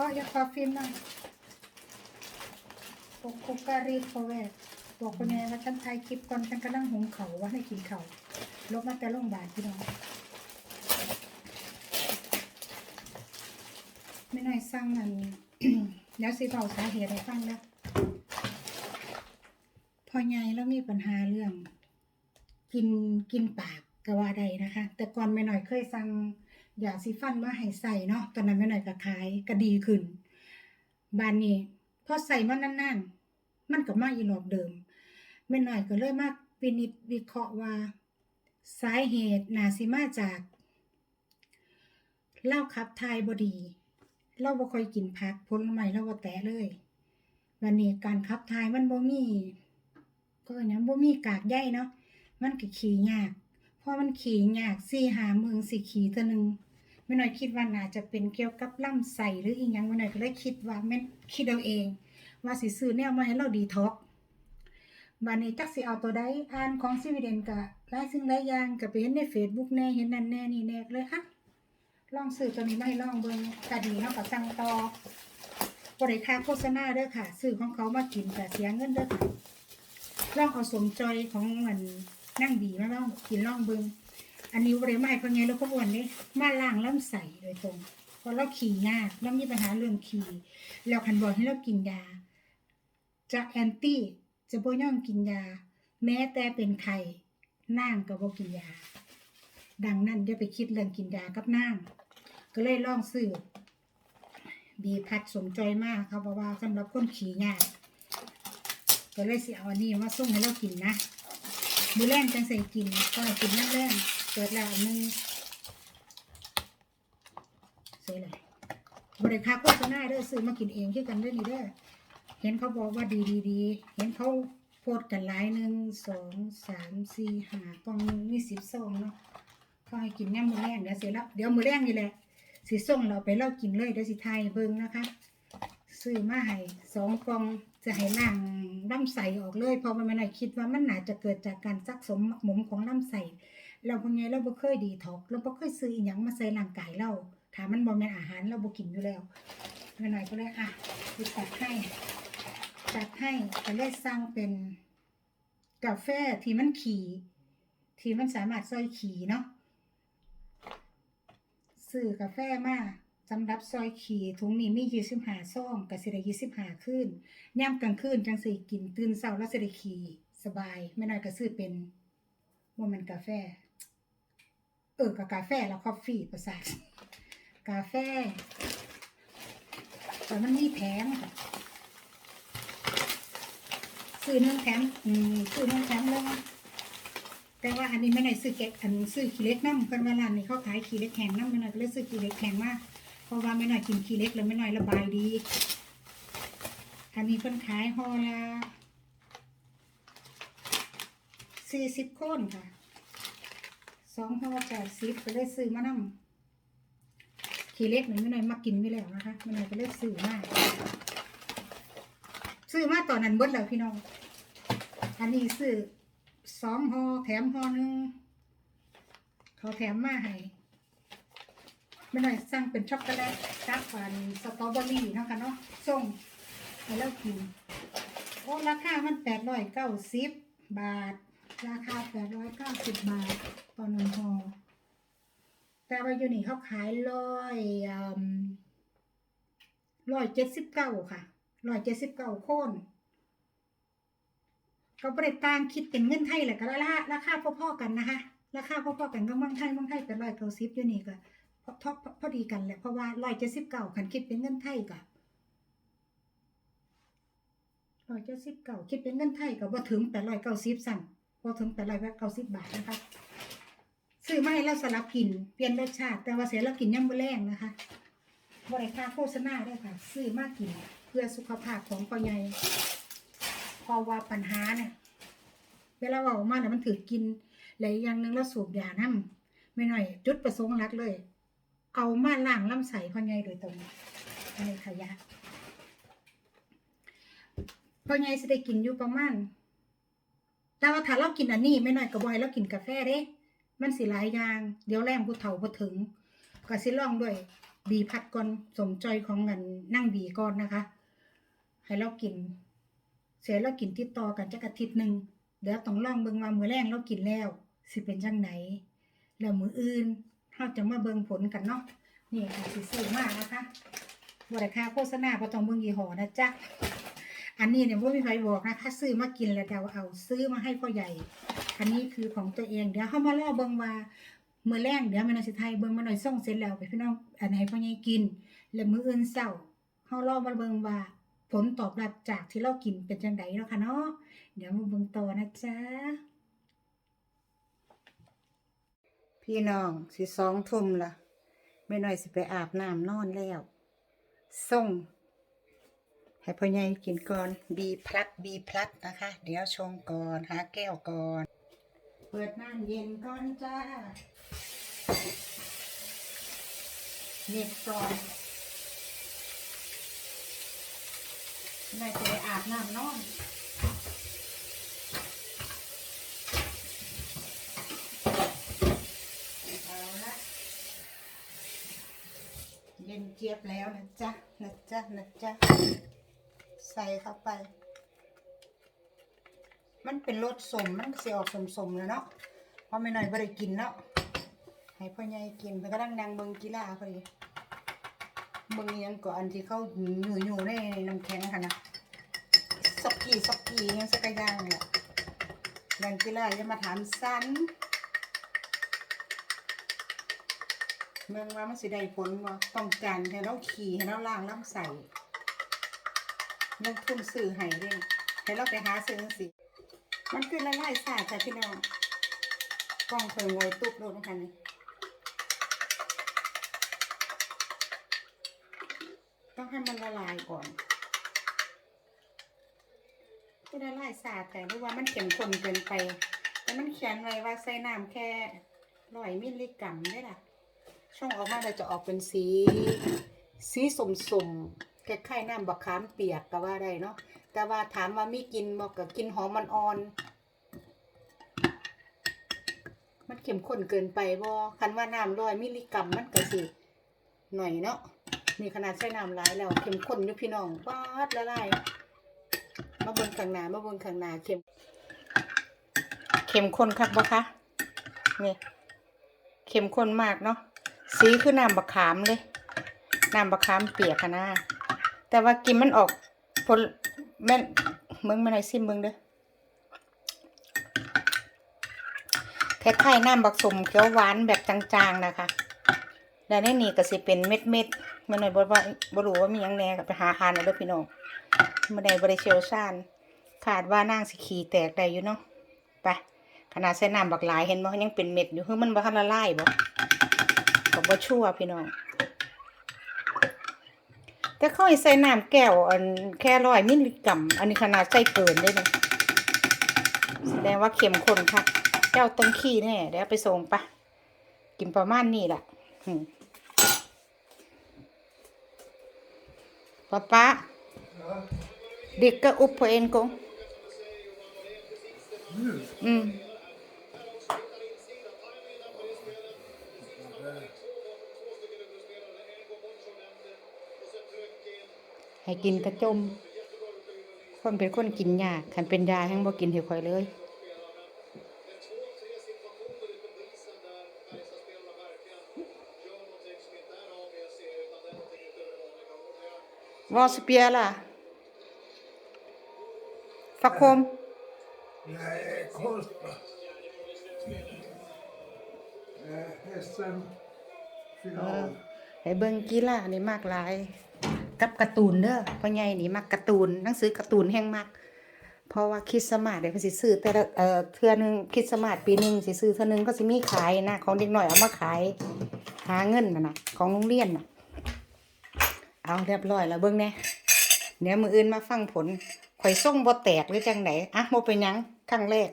อ๋ออย่าขอฟิล์มหน่อยโอคุการีโคเวตบอกคนนี้ว่าฉันถ่ายคลิปก่อนฉันกำลังหุงเขาว่าให้กินเขาวลบมาแต่โรงพยาบาลพี่น้องไม่น้อยสร้างอันเดี๋ยวสิเบาสาเหตุให้ฟังนะพอใหญ่แล้วมีปัญหาเรื่อง กินกินปากก็ว่าใดนะคะ แต่ก่อนไม่หน่อยเคยสั่ง ยาสีฟันมาให้ใส่เนาะตอนนั้นไม่หน่อยก็ขายก็ดีขึ้นบานนี้พอใส่มานานๆมันก็มาอีหลอบเดิมไม่หน่อยก็เลยมาปินิจวิเคราะห์ว่า สาเหตุนาสิมาจากเล้าขับทายบดีเราบ่ค่อยกินผักผลไม้เราบ่แตะเลยวันนี้การขับทายมันบ่มี ก็อนหยังบ่มีกากใยเนาะมันก็ขี่ยากเพราะมันขี่ยากสี่หาเมืองสี่ขี่ตัวหนึ่ง ไม่น้อยคิดว่าน่าจะเป็นเกี่ยวกับล่ำไส้หรืออีหยังไม่น้อยก็เลยคิดว่าแม่นคิดเอาเอง ว่าสิซื้อแนวมาให้เราดีท็อกบัดนี้จักสิเอาตัวใดอ่านของสวีเดนก็หลายสิ่งหลายอย่างก็ไปเห็นใน Facebook แน่เห็นนั่นแน่นี่แน่เลยอะลองซื้อตัวนี้มาให้ลองเบิ่งก็ดีเนาะก็สั่งต่อบ่ได้ค่าโฆษณาเด้อค่ะซื้อของเขามากินก็เสียเงินเด้อค่ะลองเอาสมจอยของมันนั่งดีมาลองกินลองเบิง อันนี้บริมาให้พ่อไงแล้วก็อ้วนนี่มาล้างล่ำใสโดยตรงเพราะเราขี่ยากเรามีปัญหาเรื่องขี่แล้วคันบอกให้เรากินยา จะแอนตี้จะบ่ย่อมกินยา แม้แต่เป็นไข่นางก็บ่กินยา ดังนั้นอย่าไปคิดเรื่องกินยากับนางก็เลยลองซื้อบีพัดสมใจมากเขาบอกว่าสำหรับคนขี่ยากก็เลยสิเอาอันนี้มาส่งให้เรากินนะมือแรงจังใส่กินก็ให้กินนั่นแรง เปิดแล้วนหนึงใส่เลยบริคาโฆษณาเด้อซื้อมากินเองคือกันเด้นี่เด้อเห็นเขาบอกว่าดีดีดีเห็นเขาโพดกันหลายหนึ่งสองสามสี่ห้ากล่องหนึ่งมีสิบซองเนาะเขาให้กินแน่มือแรงเดี๋ยวเสร็จแล้วเดี๋ยวมือแรงนี่แหละสิส่งเราไปเล่ากินเลยเดี๋ยวสิไทยเบิ่งนะคะซื้อมาให้สองกล่องจะให้ล้างลำไส้ออกเลยเพราะมันน่ะคิดว่ามันน่าจะเกิดจากการซักสมหมมของลำไส้ เราพวกไงเราบ่เคยดีท็อกเราบ่เคยซื้ออีหยังมาใส่ร่างกายเราถ้ามันบ่แม่นอาหารเราบ่กินอยู่แล้วแม่หน่อยก็เลยอะสิจัดให้จัดให้ก็เลยสั่งเป็นกาแฟที่มันขี่ที่มันสามารถซอยขี่เนาะซื้อกาแฟมาสำหรับซอยขี่ถุงนี้มียี่สิบห้าซองกับสิได้ยี่สิบห้าคืนย่ำกลางคืนจังสิกินตื่นเช้าแล้วสิได้ขี่สบายไม่น้อยก็ซื้อเป็นว่ามันกาแฟ เออกับกาแฟแล้วคอฟฟี่ประสาทกาแฟแต่มันมีแถมค่ะซื้อหนึ่งแถมอืมซื้อหนึ่งแถมเลยแต่ว่าอันนี้ไม่ได้ซื้อเก็บอันซื้อขี้เล็กน้ำเพิ่นว่าร้านนี้เขาขายขี้เล็กแข็งน้ำไม่หน่อยก็เลยซื้อขี้เล็กแข็งมาเพราะว่าไม่หน่อยกินขี้เล็กแล้วไม่หน่อยระบายดี อันนี้เพิ่นขายห่อละสี่สิบคนค่ะ สองห่อแปดสิบก็เลยซื้อมานำขี้เล็กหนึ่งไม่หน่อยมากินไปแล้วนะคะไม่หน่อยก็เลยซื้อมาซื้อมาตอนนั้นเบิดแล้วพี่น้อง อันนี้ซื้อสองห่อแถมห่อหนึ่งเขาแถมมาให้ไม่หน่อยสั่งเป็นช็อกโกแลตกับฟันสตรอเบอรี่นะคะเนาะส่งให้เรากิน โอ้ราคามันแปดร้อยเก้าสิบบาท ราคาแปดร้อยเก้าสิบบาทต่อหนึ่งห่อแต่ว่าอยู่นี่เขาขายร้อยร้อยเจ็ดสิบเก้าค่ะร้อยเจ็ดสิบเก้าโคนก็บริต่างคิดเป็นเงินไทยแหละก็ราคาราคาพอๆกันนะคะ ราคาพอๆกันก็เมืองไทยเมืองไทยเป็นร้อยเก้าสิบอยู่นี่ก็พอพอพอดีกันแหละเพราะว่าร้อยเจ็ดสิบเก้าคันคิดเป็นเงินไทยก็ร้อยเจ็ดสิบเก้าคิดเป็นเงินไทยก็บ่ถึงแปดร้อยเก้าสิบสั่น พอถึงแปดร้อยเก้าสิบบาทนะคะ ซื้อมาให้เราสลับกิน เปลี่ยนรสชาติ แต่ว่าเสียเรากินย่ำมะแรงนะคะบริค่าโฆษณาได้ค่ะ ซื้อมากิน เพื่อสุขภาพของพ่อใหญ่พราะว่าปัญหาเนี่ยเวลาเราออกมาเนี่ยมันถือกินหลายอย่างหนึ่งเราสูบยาน้ำไม่หน่อย จุดประสงค์หลักเลย เอามาล้างลำไส้พ่อใหญ่โดยตรงอันขยะพ่อใหญ่จะได้กินอยู่ประมาณ แต่ว่าถ้าเรากินอันนี้ไม่หน่อยก็บ่อยเรากินกาแฟเด้ มันสิหลายอย่าง เดี๋ยวแรงผู้เฒ่าบ่ถึงก็สิลองด้วย บีพัดก่อนสมจอยของเงินนั่งบีก่อนนะคะ ให้เรากิน เสียเรากินติดต่อกันจักอาทิตย์หนึ่งเดี๋ยวต้องลองเบิ่งว่ามือแรงเรากินแล้ว สิเป็นจังไหน แล้วมืออื่นเราจะมาเบิ่งผลกันเนาะนี่ค่ะสิซื้อมากนะคะบ่ได้ค่าโฆษณาบ่ต้องเบิ่งยี่ห้อนะจ๊ะ อันนี้เนี่ยบ่มีใครบอกนะคะซื้อมากินแล้วเดาเอา ซื้อมาให้พ่อใหญ่ อันนี้คือของตัวเองเดี๋ยวเฮามารอเบิงว่ามือแรงเดี๋ยวแม่นอยสิไทยเบิ่งมาหน่อยส่งเสร็จแล้วไปพี่น้องอันไหนพ่อใหญ่กิน แล้วมื้ออื่นเช้าเฮารอมาเบิงว่าผลตอบรับจากที่เรากินเป็นจังไดเนาะค่ะเนาะเดี๋ยวมาเบิ่งต่อนะจ๊ะพี่น้องสิสองทุ่มละแม่น้อยสิไปอาบน้ำนอนแล้วส่ง ให้พ่อใหญ่กินก่อนบีพลัดบีพลัดนะคะ เดี๋ยวชงก่อนหาแก้วก่อน เปิดน้ำเย็นก่อนจ้าเน็บก่อนแม่จะไปอาบน้ำนอนเอาละเย็นเจี๊ยบแล้วนะจ๊ะนะจ๊ะนะจ๊ะ ส่เข้าไป มันเป็นรสสมมันก็สิออกสมๆแล้วเนาะพราะไม่น้อยบ่ได้กินเนาะให้พ่อใหญ่กินเพิ่นก็นั่งนั่งเบิงกีฬาพอดีเบิงอิหยังก็อันที่เขาอยู่อยู่ในน้ำแข็งค่ะนะสกีสกียังสกอย่างเนี่แหละเล่นกีฬาอย่ามาถามสันเมืองว่ามันสิได้ผลว่าต้องการให้เราขี่ให้เราล้างน้ำใส่ ลงทุนซื้อให้เด้ให้เราไปหาซื้อสิมันคือละลายสาจ้ะพี่น้องกล้องเพิ่งวยตุ๊บโดนนะคะนี่ต้องให้มันละลายก่อนคือละลายสาแต่รือว่ามันเข้มข้นเกินไป แต่มันเขียนไว้ว่าใส่น้ำแค่ร้อยมิลลิกรัมได้ล่ะ ช่องออกมาเราจะออกเป็นสี สีสมสม คล้ายๆน้ำบักขามเปียกก็ว่าได้เนาะแต่ว่าถามว่ามีกินบอกกับกินหอมมันอ่อน มันเข้มข้นเกินไปบ่คันว่าน้ำร้อยมิลลิกรัมมันก็สิหน่อยเนาะนี่ขนาดใส่น้ำหลายแล้วเข้มข้นอยู่พี่น้องปาดละลายมาบนข้างหน้ามาบนข้างหน้าเข้มเข้มข้นคักบ่คะนี่เข้มข้นมากเนาะสีคือน้ำบักขามเลยน้ำบักขามเปียกนะ แต่ว่ากินมันออกผลแม่นมึงมาหนซิมมึงเด้อคล้ายๆน้ำบักสมเขียวหวานแบบจางๆนะคะ แล้วในนี่ก็สิเป็นเม็ดเม็ดม่หน่อยบอกว่าบ่รู้ว่ามีหยังแน่ก็ไปหาอ่านเอาด้อพี่น้องม่ได้บริเชียวชาญขาดว่านางสิขีแตกได้อยู่เนาะไปขนาดใส่น้ำบักหลายเห็นบ่ยังเป็นเม็ดอยู่คือมันบ่ทันละลายบ่ก็บ่ชั่วพี่น้อง แต่เขาให้ใส่น้ำแก้วอันแค่ร้อยมิลลิกรัมอันนี้ขนาดใส่เกินได้เลยแสดงว่าเข้มข้นค่ะเจ้าต้นขี้แน่เดี๋ยวไปส่งปะกินประมาณนี้แหละอืม Papá, dricka upp på en gång. Mm. ให้กินกระจมคนเป็นคนกินยากคันเป็นยายังบ่กินให้ข่อยเลย Vad spelar? Fakom? Nej, konstpass. Eh, SM-final. ให้เบิ่งกีฬานี่มากหลาย กับการ์ตูนเด้อพ่อใหญ่นี่มักการ์ตูนหนังสือการ์ตูนแห่งมักเพราะว่าคริสต์มาสเดี๋ยวเพิ่นสิซื้อแต่ละเอ่อเทื่อนึงคริสต์มาสปีหนึ่งสิซื้อเทื่อหนึงก็สิมีขายนะของเด็กหน้อยเอามาขายหาเงินนะนะของโรงเรียนนะเอาเรียบร้อยแล้วเบิ่งแหน่เดี๋ยวมืออื่นมาฟังผลข่อยส่งบ่แตกหรือจังไดอะบ่เป็นยังครั้งแรก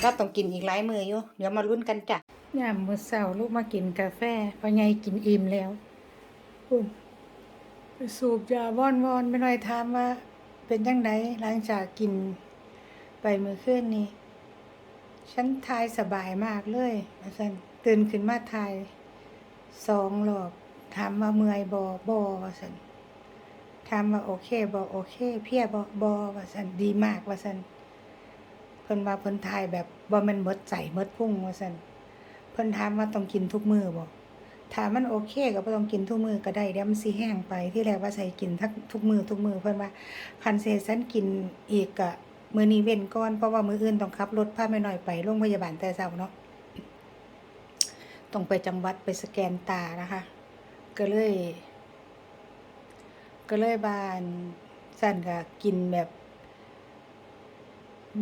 เราต้องกินอีกหลายมืออยู่เดี๋ยวมาลุ้นกันจ้ะยามมื้อเช้าลูกมากินกาแฟพอใหญ่กินอิ่มแล้วอุ่นไป สูบยาว่อนวอนไปหน่อยถามว่า เป็นจังไดหลังจากกินไปมื่อคืนนี้ฉันทายสบายมากเลยอาจารย์ตื่นขึ้นมาทายสองรอบถามว่าเมื่อยบ่บ่ว่าซั่นถามว่าโอเคบ่โอเค เพียบ่บ่ว่าซั่นดีมากว่าซั่นเพิ่นว่าเพิ่นทายแบบบ่แม่นมดใจหมดพุ่งว่าซั่นเพิ่นถามว่าต้องกินทุกมือบ่ ถ้ามันโอเคก็บ่ต้องกินทุกมือก็ได้เดี๋ยวมันสิแห้งไปที่แรกว่าใส่กินทักทุกมือทุกมือเพิ่นว่าคันสิให้ฉันกินอีกก็มื้อนี้เว้นก่อนเพราะว่ามื้ออื่นต้องขับรถพาแม่น้อยไปโรงพยาบาลแต่เช้าเนาะต้องไปจังหวัดไปสแกนตานะคะ ก็เลย ก็เลยบานสั่นก็กินแบบ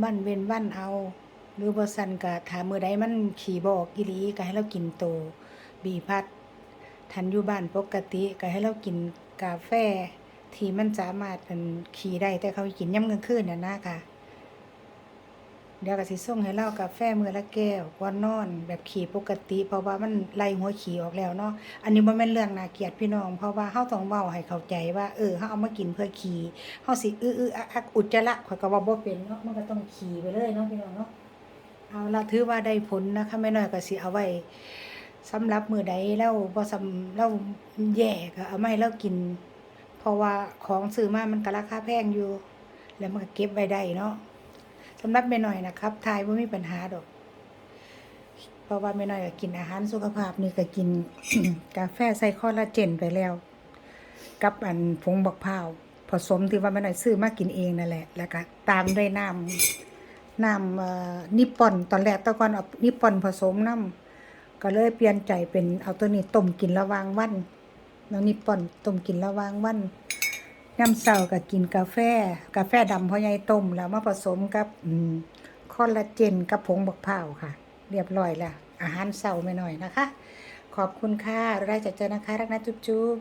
บ้านเว้นบ้านเอา หรือบ่สั่นก็ถามมือใดมันขี่บอกอีลีก็ให้เรากินโตบีพัด ทันอยู่บ้านปกติก็ให้เรากินกาแฟ ที่มันสามารถมันขี่ได้แต่เขากินยามกลางคืนน่ะนะค่ะ เดี๋ยวก็สิส่งให้เรากาแฟมือละแก้วก่อนนอน แบบขี่ปกติ เพราะว่ามันไล่หัวขี่ออกแล้วเนาะอันนี้บ่แม่นเรื่องน่าเกลียดพี่น้อง เพราะว่าเฮาต้องเว้าให้เข้าใจว่าเออเฮาเอามากินเพื่อขี่เฮาสิอื้อๆอักอุจจาระข่อยก็ว่าบ่เป็นเนาะมันก็ต้องขี่ไปเลยเนาะพี่น้องเนาะเอาละถือว่าได้ผลนะคะแม่น้อยก็สิเอาไว้ สำหรับมือใดแล้วบ่สำแล้วแย่ก็เอาไมาให้เรากิน เพราะว่าของซื้อมามันก็ราคาแพงอยู่ แล้วมันก็เก็บไว้ได้เนาะสำหรับแม่น้อยนะครับทายว่ามีปัญหาดอก เพราะว่าแม่น้อยก็กินอาหารสุขภาพนี่ก็กินกาแฟใส่คอลลาเจนไปแล้ว กับอันผงบักพร้าวผสมที่ว่าแม่น้อยซื้อมากินเองนั่นแหละ แล้วก็ตามด้วยน้ำน้ำอ่อนิปปอนตอนแรกตะก่อนเอานิปปอนผสมน้ำ ก็เลยเปลี่ยนใจเป็นเอาตัวนี้ต้มกินระหวางวันแล้วนิปปอนต้มกินระหวางวันน้ำเช้าก็กินกาแฟ กาแฟดำพ่อใหญ่ต้มแล้วมาผสมกับอคอลลาเจนกับผงบักพร้าวค่ะ เรียบร้อยแล้วอาหารเช้าไม่น่อยนะคะ ขอบคุณค่ะรายจัดเจอนะคะ รักนะจุ๊บ